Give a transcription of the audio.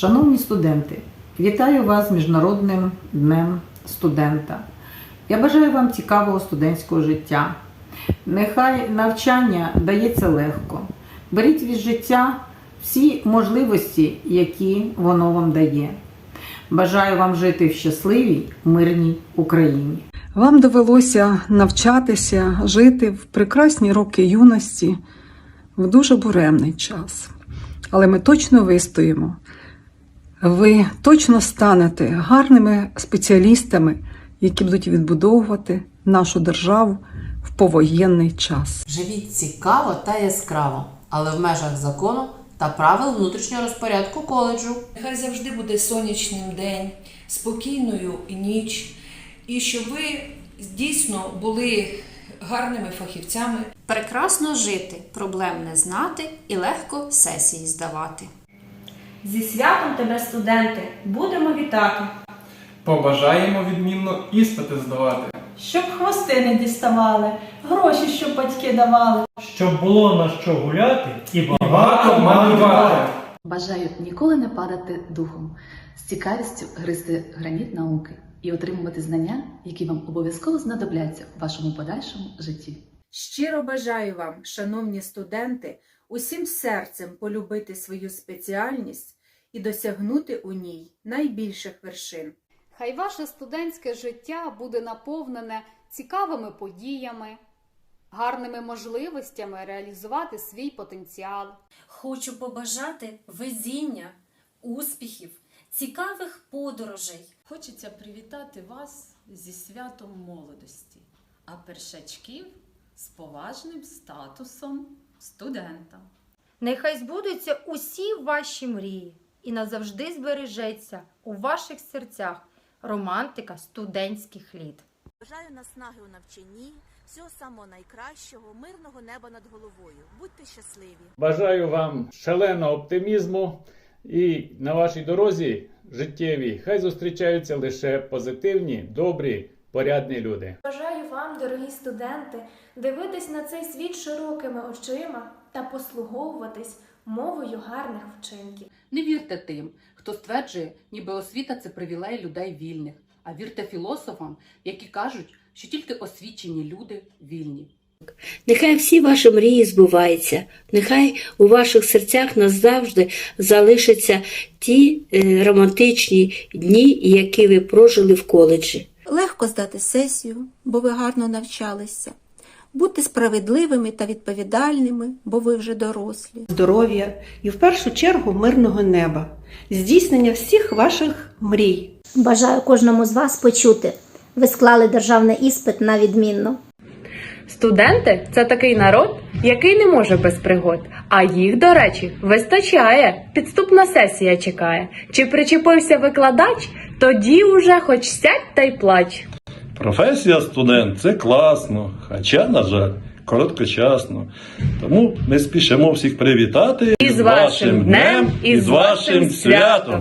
Шановні студенти, вітаю вас з Міжнародним днем студента. Я бажаю вам цікавого студентського життя. Нехай навчання дається легко. Беріть від життя всі можливості, які воно вам дає. Бажаю вам жити в щасливій, мирній Україні. Вам довелося навчатися, жити в прекрасні роки юності в дуже буремний час. Але ми точно вистоїмо. Ви точно станете гарними спеціалістами, які будуть відбудовувати нашу державу в повоєнний час. Живіть цікаво та яскраво, але в межах закону та правил внутрішнього розпорядку коледжу. Нехай завжди буде сонячним день, спокійною ніч, і щоб ви дійсно були гарними фахівцями. Прекрасно жити, проблем не знати і легко сесії здавати. Зі святом тебе, студенти, будемо вітати, Побажаємо відмінно іспити здавати. щоб хвости не діставали, гроші, щоб батьки давали. щоб було на що гуляти і Багато малювати. Бажаю ніколи не падати духом, з цікавістю гризти граніт науки і отримувати знання, які вам обов'язково знадобляться у вашому подальшому житті. Щиро бажаю вам, шановні студенти, усім серцем полюбити свою спеціальність і досягнути у ній найбільших вершин. Хай ваше студентське життя буде наповнене цікавими подіями, гарними можливостями реалізувати свій потенціал. Хочу побажати везіння, успіхів, цікавих подорожей. Хочеться привітати вас зі святом молодості, а першачків з поважним статусом студента. Нехай збудуться усі ваші мрії і назавжди збережеться у ваших серцях романтика студентських літ. Бажаю наснаги у навчанні, всього самого найкращого, мирного неба над головою. Будьте щасливі! Бажаю вам шаленого оптимізму і на вашій дорозі життєвій хай зустрічаються лише позитивні, добрі, порядні люди. Бажаю вам, дорогі студенти, дивитись на цей світ широкими очима та послуговуватись мовою гарних вчинків. Не вірте тим, хто стверджує, ніби освіта це привілей людей вільних, а вірте філософам, які кажуть, що тільки освічені люди вільні. Нехай всі ваші мрії збуваються, нехай у ваших серцях назавжди залишаться ті е, романтичні дні, які ви прожили в коледжі. Легко здати сесію, бо ви гарно навчалися. Будьте справедливими та відповідальними, бо ви вже дорослі. Здоров'я і в першу чергу мирного неба, здійснення всіх ваших мрій. Бажаю кожному з вас почути. Ви склали державний іспит на відмінно. Студенти це такий народ, який не може без пригод. А їх, до речі, вистачає. Підступна сесія чекає. Чи причепився викладач? Тоді уже хоч сядь та й плач. Професія студент це класно, хоча, на жаль, короткочасно. Тому ми спішимо всіх привітати І з вашим днем, і з вашим святом.